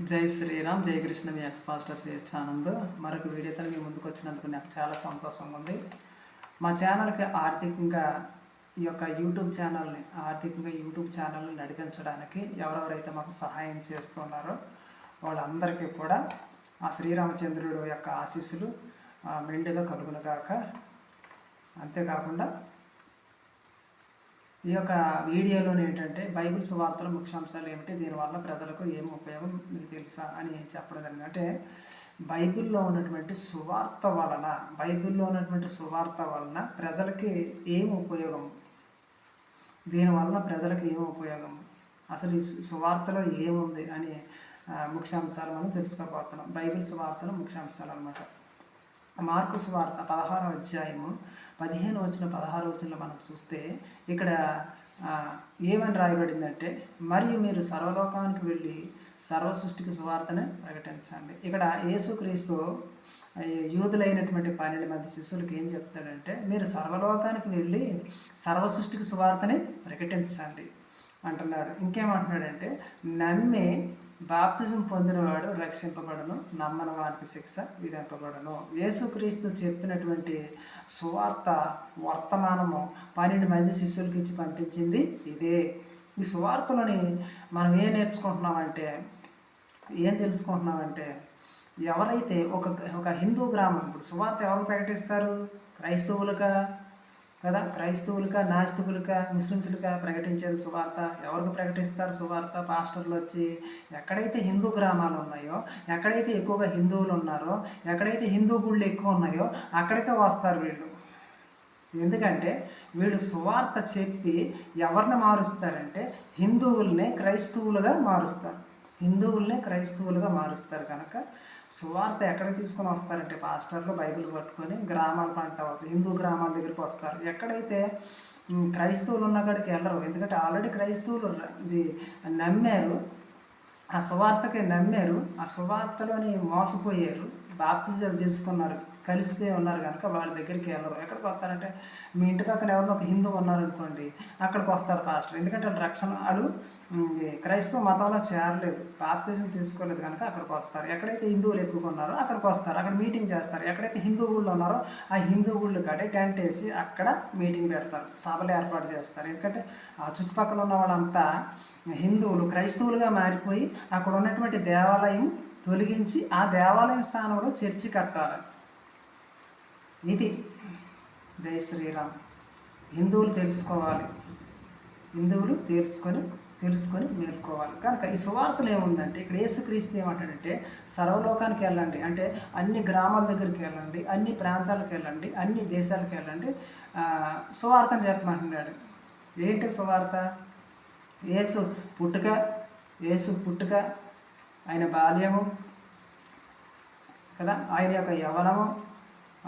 జై శ్రీరామ్ జై కృష్ణ మీ ఎక్స్ పాస్టర్ సిహెచ్ ఆనంద్. మరొక వీడియోతో మీ ముందుకు వచ్చినందుకు నాకు చాలా సంతోషంగా ఉంది. మా ఛానల్కి ఆర్థికంగా ఈ యొక్క యూట్యూబ్ ఛానల్ని ఆర్థికంగా యూట్యూబ్ ఛానల్ని నడిపించడానికి ఎవరెవరైతే మాకు సహాయం చేస్తున్నారో వాళ్ళందరికీ కూడా ఆ శ్రీరామచంద్రుడు యొక్క ఆశీస్సులు ఆ, మెండుగా కలుగునుగాక అంతేకాకుండా ఈ యొక్క వీడియోలోని ఏంటంటే బైబిల్ సువార్తల ముఖ్యాంశాలు ఏమిటి? దీనివల్ల ప్రజలకు ఏం ఉపయోగం? మీకు తెలుసా అని చెప్పడం జరిగింది. అంటే బైబిల్లో ఉన్నటువంటి సువార్త వలన బైబిల్లో ఉన్నటువంటి సువార్త వలన ప్రజలకి ఏం ఉపయోగం? దీనివల్ల ప్రజలకు ఏం ఉపయోగం? అసలు ఈ సువార్తలో ఏముంది అని ముఖ్యాంశాలు మనం తెలుసుకోబోతున్నాం. బైబిల్ సువార్తలో ముఖ్యాంశాలు అనమాట మార్కు సువార్త పదహారో అధ్యాయము పదిహేను వచ్చిన పదహారు వచ్చిన మనం చూస్తే ఇక్కడ ఏమని రాయబడిందంటే మరియు మీరు సర్వలోకానికి వెళ్ళి సర్వ సృష్టికి సువార్తని ప్రకటించండి. ఇక్కడ యేసుక్రీస్తు యూదులైనటువంటి పన్నెండు మంది శిష్యులకి ఏం చెప్తాడంటే మీరు సర్వలోకానికి వెళ్ళి సర్వ సృష్టికి సువార్తని ప్రకటించండి. అంటున్నాడు. ఇంకేమంటున్నాడంటే నమ్మి బాప్తిజం పొందినవాడు రక్షింపబడను నమ్మని వారికి శిక్ష విధింపబడను. యేసుక్రీస్తు చెప్పినటువంటి సువార్త వర్తమానము పన్నెండు మంది శిష్యులకి ఇచ్చి పంపించింది ఇదే. ఈ సువార్తలోని మనం ఏం నేర్చుకుంటున్నామంటే ఏం తెలుసుకుంటున్నామంటే ఎవరైతే ఒక ఒక హిందూ గ్రామం ఇప్పుడు సువార్త ఎవరు ప్రకటిస్తారు? క్రైస్తవులుగా? కదా? క్రైస్తవులుగా నాస్తికులుగా ముస్లిమ్స్లుగా ప్రకటించేది సువార్త? ఎవరికి ప్రకటిస్తారు సువార్త? పాస్టర్లు వచ్చి ఎక్కడైతే హిందూ గ్రామాలు ఉన్నాయో ఎక్కడైతే ఎక్కువగా హిందువులు ఉన్నారో ఎక్కడైతే హిందూ గుళ్ళు ఎక్కువ ఉన్నాయో అక్కడికే వస్తారు వీళ్ళు. ఎందుకంటే వీళ్ళు సువార్త చెప్పి ఎవరిని మారుస్తారంటే హిందువుల్నే క్రైస్తవులుగా మారుస్తారు. హిందువుల్ని క్రైస్తవులుగా మారుస్తారు కనుక సువార్త ఎక్కడికి తీసుకొని వస్తారంటే పాస్టర్లు బైబిల్ పట్టుకొని గ్రామాల పంట హిందూ గ్రామాల దగ్గరికి వస్తారు. ఎక్కడైతే క్రైస్తవులు ఉన్న కాడికి వెళ్ళరు. ఎందుకంటే ఆల్రెడీ క్రైస్తవులు ఇది నమ్మారు. ఆ సువార్తకి నమ్మారు. ఆ సువార్తలోని మోసపోయారు. బాప్తిజం తీసుకున్నారు. కలిసిపోయి ఉన్నారు కనుక వాళ్ళ దగ్గరికి వెళ్ళరు. ఎక్కడికి వస్తారంటే మీ ఇంటి పక్కన ఎవరో ఒక హిందూ ఉన్నారనుకోండి అక్కడికి వస్తారు పాస్టర్ ఎందుకంటే రక్షణ వాళ్ళు క్రైస్తవ మతంలో చేరలేదు. బాప్తిజం తీసుకోలేదు కనుక అక్కడికి వస్తారు. ఎక్కడైతే హిందువులు ఎక్కువగా ఉన్నారో అక్కడికి వస్తారు. అక్కడ మీటింగ్ చేస్తారు. ఎక్కడైతే హిందూ ఊళ్ళు ఉన్నారో ఆ హిందూ ఊళ్ళు కట్టే టెంట్ వేసి అక్కడ మీటింగ్ పెడతారు. సభలు ఏర్పాటు చేస్తారు. ఎందుకంటే ఆ చుట్టుపక్కల ఉన్న వాళ్ళంతా హిందువులు క్రైస్తవులుగా మారిపోయి అక్కడ ఉన్నటువంటి దేవాలయం తొలగించి ఆ దేవాలయం స్థానంలో చర్చి కట్టాలి. ఇది. జై శ్రీరామ్. హిందువులు తెలుసుకోవాలి. హిందువులు తెలుసుకొని తెలుసుకొని మేల్కోవాలి. కనుక ఈ సువార్తలు ఏముందంటే ఇక్కడ యేసుక్రీస్తు ఏమంటాడంటే సర్వలోకానికి వెళ్ళండి. అంటే అన్ని గ్రామాల దగ్గరికి వెళ్ళండి అన్ని ప్రాంతాలకు వెళ్ళండి అన్ని దేశాలకు వెళ్ళండి. సువార్తను చెప్పమంటున్నాడు. ఏంటి సువార్త? యేసు పుట్టుక యేసు పుట్టుక ఆయన బాల్యము కదా? ఆయన యొక్క యవనము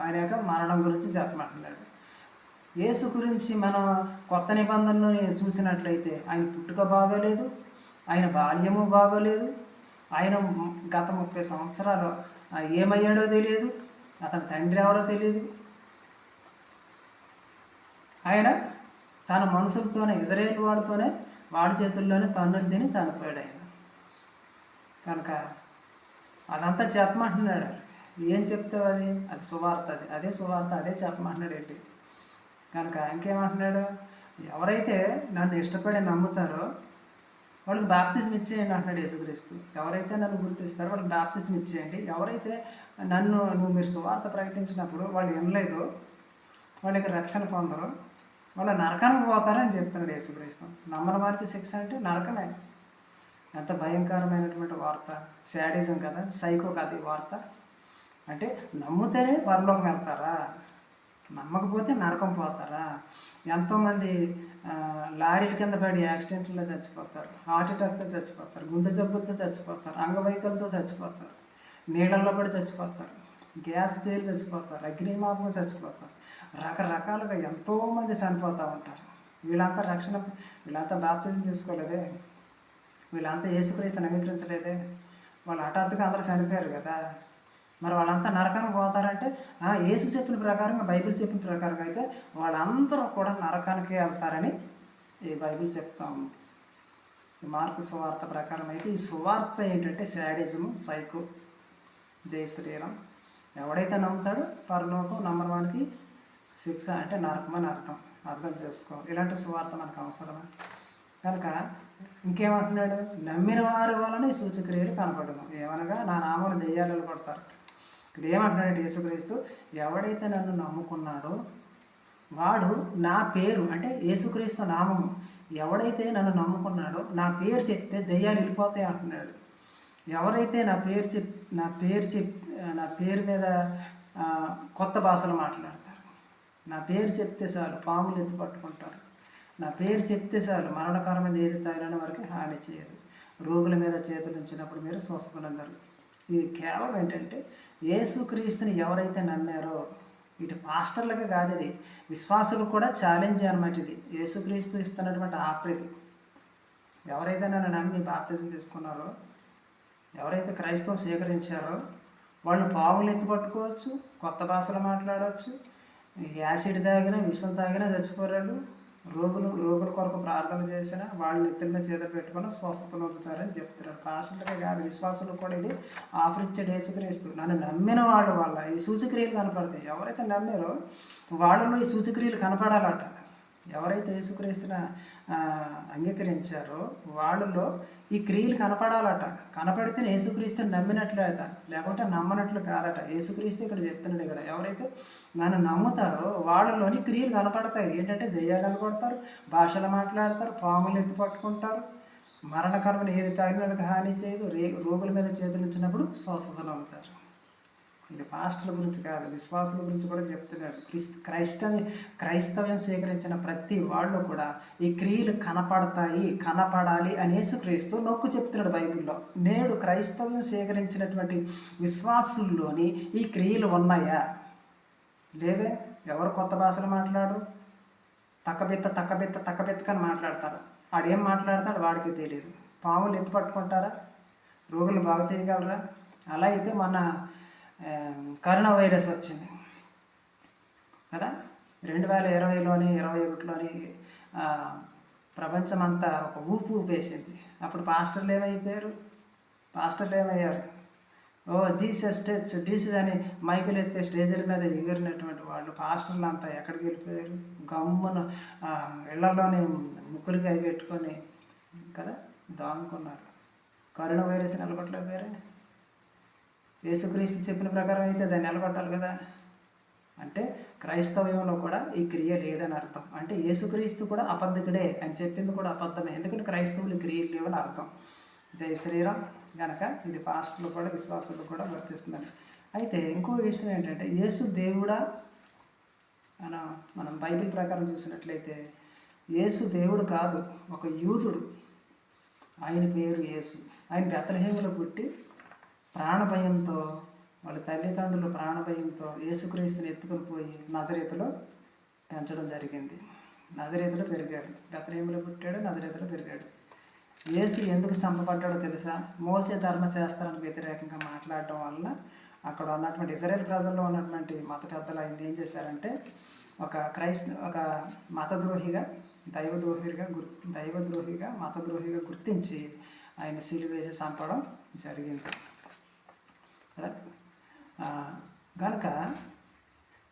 ఆయన యొక్క మరణం గురించి చెప్పమంటున్నాడు. యేసు గురించి మనం కొత్త నిబంధనలు చూసినట్లయితే ఆయన పుట్టుక బాగోలేదు ఆయన బాల్యము బాగోలేదు ఆయన గత ముప్పై సంవత్సరాలు ఏమయ్యాడో తెలియదు అతని తండ్రి ఎవరో తెలియదు. ఆయన తన మనుషులతోనే ఇజ్రాయేల్ వాడితోనే వాడి చేతుల్లోనే తన్నులు తిని చనిపోయాడు ఆయన. కనుక అదంతా చెప్పమంటున్నాడు. ఏం చెప్తావు అది? అది సువార్త అది. అదే సువార్త అదే చెప్పమంటున్నాడు ఏంటి. కనుక ఇంకేమంటున్నాడు? ఎవరైతే నన్ను ఇష్టపడి నమ్ముతారో వాళ్ళకి బాప్తిజం ఇచ్చేయండి అంటున్నాడు యేసుక్రీస్తు. ఎవరైతే నన్ను గుర్తిస్తారో వాళ్ళకి బాప్తిజం ఇచ్చేయండి. ఎవరైతే నన్ను నువ్వు మీరు సువార్త ప్రకటించినప్పుడు వాళ్ళు వినలేదు వాళ్ళకి రక్షణ పొందరు వాళ్ళ నరకానికి పోతారని చెప్తున్నాడు యేసుక్రీస్తు. నమ్మని వారికి శిక్ష అంటే నరకమే. ఎంత భయంకరమైనటువంటి వార్త. శాడిజం కదా సైకో కదా ఈ వార్త. అంటే నమ్ముతేనే పరలోకం వెళ్తారా? నమ్మకపోతే నరకం పోతారా? ఎంతోమంది లారీల కింద పడి యాక్సిడెంట్లో చచ్చిపోతారు హార్ట్ అటాక్తో చచ్చిపోతారు గుండె జబ్బులతో చచ్చిపోతారు అంగవైకలతో చచ్చిపోతారు నీళ్ళల్లో పడి చచ్చిపోతారు గ్యాస్ పేలు చచ్చిపోతారు అగ్నిమాపం చచ్చిపోతారు. రకరకాలుగా ఎంతోమంది చనిపోతూ ఉంటారు. వీళ్ళంతా రక్షణ వీళ్ళంతా బాప్తిజం తీసుకోలేదే? వీళ్ళంతా ఏసుక్రీస్తు నవీకరించలేదే వాళ్ళు హఠాత్తుగా అందరూ చనిపోయారు కదా? మరి వాళ్ళంతా నరకానికి పోతారంటే యేసు చెప్పిన ప్రకారంగా బైబిల్ చెప్పిన ప్రకారంగా అయితే వాళ్ళందరూ కూడా నరకానికే వెళ్తారని ఈ బైబిల్ చెప్తా ఉంది. ఈ మార్కు సువార్త ప్రకారం అయితే ఈ సువార్త ఏంటంటే శాడిజము సైకో జై శ్రీరామ్ ఎవడైతే నమ్ముతాడో పరలోకం నంబర్ వన్కి శిక్ష అంటే నరకం అని అర్థం. అర్థం చేసుకో ఇలాంటి సువార్త మనకు అవసరమా? కనుక ఇంకేమంటున్నాడు? నమ్మిన వారి వలన ఈ సూచక్రియలు కనపడము ఏమనగా నా నామను దెయ్యాలు కొడతారు ఇక్కడ ఏమంటున్నాడు యేసుక్రీస్తు? ఎవడైతే నన్ను నమ్ముకున్నాడో వాడు నా పేరు అంటే యేసుక్రీస్తు నామము ఎవడైతే నన్ను నమ్ముకున్నాడో నా పేరు చెప్తే దెయ్యాలు వెళ్ళిపోతాయి అంటున్నాడు. ఎవరైతే నా పేరు చెప్ నా పేరు చెప్ నా పేరు మీద కొత్త భాషలు మాట్లాడతారు. నా పేరు చెప్తే చాలు పాములు ఎత్తు పట్టుకుంటారు. నా పేరు చెప్తే చాలు మరణకరమైన ఏది తాగిన వరకు హాని చేయదు రోగుల మీద చేతులు ఉంచినప్పుడు మీరు స్వస్థనందరు ఇవి కేవలం ఏంటంటే యేసుక్రీస్తుని ఎవరైతే నమ్మారో ఇటు పాస్టర్లకు కాదు ఇది. విశ్వాసులు కూడా ఛాలెంజ్ అనమాట ఇది. యేసుక్రీస్తు ఇస్తున్నటువంటి ఆఫర్ ఇది ఎవరైతే నన్ను నమ్మి బాప్తిజం తీసుకున్నారో ఎవరైతే క్రైస్తవం స్వీకరించారో వాళ్ళు పావులు ఎత్తిపట్టుకోవచ్చు కొత్త భాషలు మాట్లాడవచ్చు యాసిడ్ తాగినా విషం తాగినా చచ్చిపోరాడు రోగులు రోగుల కొరకు ప్రార్థన చేసినా వాళ్ళు నెత్తిన చేత చేతులు పెట్టుకొని స్వస్థత నొందుతారని చెప్తున్నారు. పాస్టర్లకే కాదు విశ్వాసులు కూడా ఇది ఆఫర్ ఇచ్చే యేసుక్రీస్తు. నన్ను నమ్మిన వాళ్ళ వల్ల ఈ సూచక్రియలు కనపడతాయి. ఎవరైతే నమ్మారో వాళ్ళలో ఈ సూచక్రియలు కనపడాలట. ఎవరైతే యేసుక్రీస్తున అంగీకరించారో వాళ్ళలో ఈ క్రియలు కనపడాలట. కనపడితే యేసుక్రీస్తుని నమ్మినట్లేట. లేకుంటే నమ్మనట్లు కాదట. యేసుక్రీస్తు ఇక్కడ చెప్తున్నాడు ఇక్కడ. ఎవరైతే నన్ను నమ్ముతారో వాళ్ళలోని క్రియలు కనపడతాయి. ఏంటంటే దెయ్యాలు కనపడతారు భాషలు మాట్లాడతారు పాములు ఎత్తు పట్టుకుంటారు మరణకర్మను ఏది తాగినకు హాని చేయదు రే రోగుల మీద చేతులు ఇచ్చినప్పుడు స్వస్థతలు అవుతారు. ఇది పాస్టర్ల గురించి కాదు విశ్వాసుల గురించి కూడా చెప్తున్నాడు క్రిస్ క్రైస్తవ క్రైస్తవ్యం స్వీకరించిన ప్రతి వాళ్ళు కూడా ఈ క్రియలు కనపడతాయి కనపడాలి అనేసి క్రీస్తు నొక్కు చెప్తున్నాడు బైబిల్లో. నేడు క్రైస్తవ్యం స్వీకరించినటువంటి విశ్వాసుల్లోని ఈ క్రియలు ఉన్నాయా? లేవే? ఎవరు కొత్త భాషలు మాట్లాడు తక్కబెత్త తక్కబెత్త తక్కబెత్తకని మాట్లాడతారు. ఆడేం మాట్లాడతాడు వాడికి తెలియదు పాములు ఎత్తి పట్టుకుంటారా? రోగులు బాగు చేయగలరా? అలా అయితే మన కరోనా వైరస్ వచ్చింది. కదా? రెండు వేల ఇరవైలోని ఇరవై ఒకటిలోని ప్రపంచమంతా ఒక ఊపు ఊపేసింది. అప్పుడు పాస్టర్లు ఏమైపోయారు? పాస్టర్లు ఏమయ్యారు? ఓ జీసస్ టచ్ డీసెస్ అని మైకులు ఎత్తే స్టేజీల మీద ఎగిరినటువంటి వాళ్ళు పాస్టర్లు అంతా ఎక్కడికి వెళ్ళిపోయారు? గమ్మున ఆ, ఇళ్ళలోనే ముక్కులకి పెట్టుకొని కదా దాముకున్నారు కరోనా వైరస్ నిలబట్టలేకపోయారే యేసుక్రీస్తు చెప్పిన ప్రకారం అయితే దాన్ని నిలబట్టాలి కదా. అంటే క్రైస్తవ్యంలో కూడా ఈ క్రియ లేదని అర్థం. అంటే యేసుక్రీస్తు కూడా అబద్ధకుడే అని చెప్పింది కూడా అబద్ధమే. ఎందుకంటే క్రైస్తవులు క్రియలు లేవని అర్థం. జై శ్రీరామ్. గనక ఇది పాస్టర్లు కూడా విశ్వాసులు కూడా వర్తిస్తుందని అయితే ఇంకో విషయం ఏంటంటే యేసు దేవుడా? మన మనం బైబిల్ ప్రకారం చూసినట్లయితే యేసు దేవుడు కాదు ఒక యూదుడు. ఆయన పేరు యేసు. ఆయన బెత్తలహేములో పుట్టి ప్రాణభయంతో వాళ్ళ తల్లిదండ్రులు ప్రాణభయంతో యేసుక్రీస్తుని ఎత్తుకుని పోయి నజరేతులో పెంచడం జరిగింది. నజరేతులో పెరిగాడు. బెత్తలహేములో పుట్టాడు నజరీతలో పెరిగాడు. యేసు ఎందుకు చంపబడ్డాడో తెలుసా? మోసే ధర్మశాస్త్రానికి వ్యతిరేకంగా మాట్లాడడం వల్ల అక్కడ ఉన్నటువంటి ఇజ్రాయెల్ ప్రజల్లో ఉన్నటువంటి మత పెద్దలు ఆయన ఏం చేశారంటే ఒక క్రైస్త ఒక మతద్రోహిగా దైవద్రోహిగా గుర్ దైవద్రోహిగా మతద్రోహిగా గుర్తించి ఆయన సిలువేసి చంపడం జరిగింది. కనుక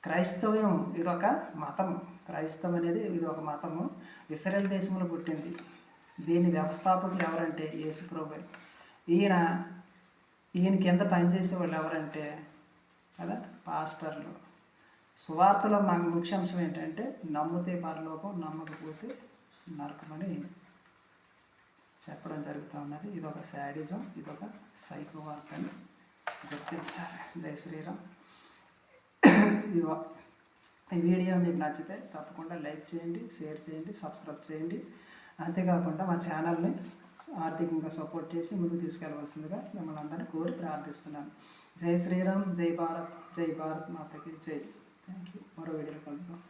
క్రైస్తవ్యం ఇదొక మతం క్రైస్తవం అనేది ఇది ఒక మతము. ఇస్రాయల్ దేశంలో పుట్టింది. దీని వ్యవస్థాపకులు ఎవరంటే యేసుప్రభు ఈయన ఈయన కింద పనిచేసే వాళ్ళు ఎవరంటే కదా పాస్టర్లు. సువార్తలో మాకు ముఖ్యాంశం ఏంటంటే నమ్మితే పరలోకం నమ్మకపోతే నరకమని చెప్పడం జరుగుతూ ఉన్నది. ఇది ఒక శాడిజం ఇది ఒక సైకో వార్త అని. గుర్తించాలి జై శ్రీరామ్ ఈ ఈ వీడియో మీకు నచ్చితే తప్పకుండా లైక్ చేయండి షేర్ చేయండి సబ్స్క్రైబ్ చేయండి. అంతేకాకుండా మా ఛానల్ని ఆర్థికంగా సపోర్ట్ చేసి ముందుకు తీసుకెళ్ళవలసిందిగా మిమ్మల్ని అందరినీ కోరి ప్రార్థిస్తున్నాను. జై శ్రీరామ్ జై భారత్ జై భారత్ మాతకి జై. థ్యాంక్ యూ మరో వీడియోలో కలుద్దాం.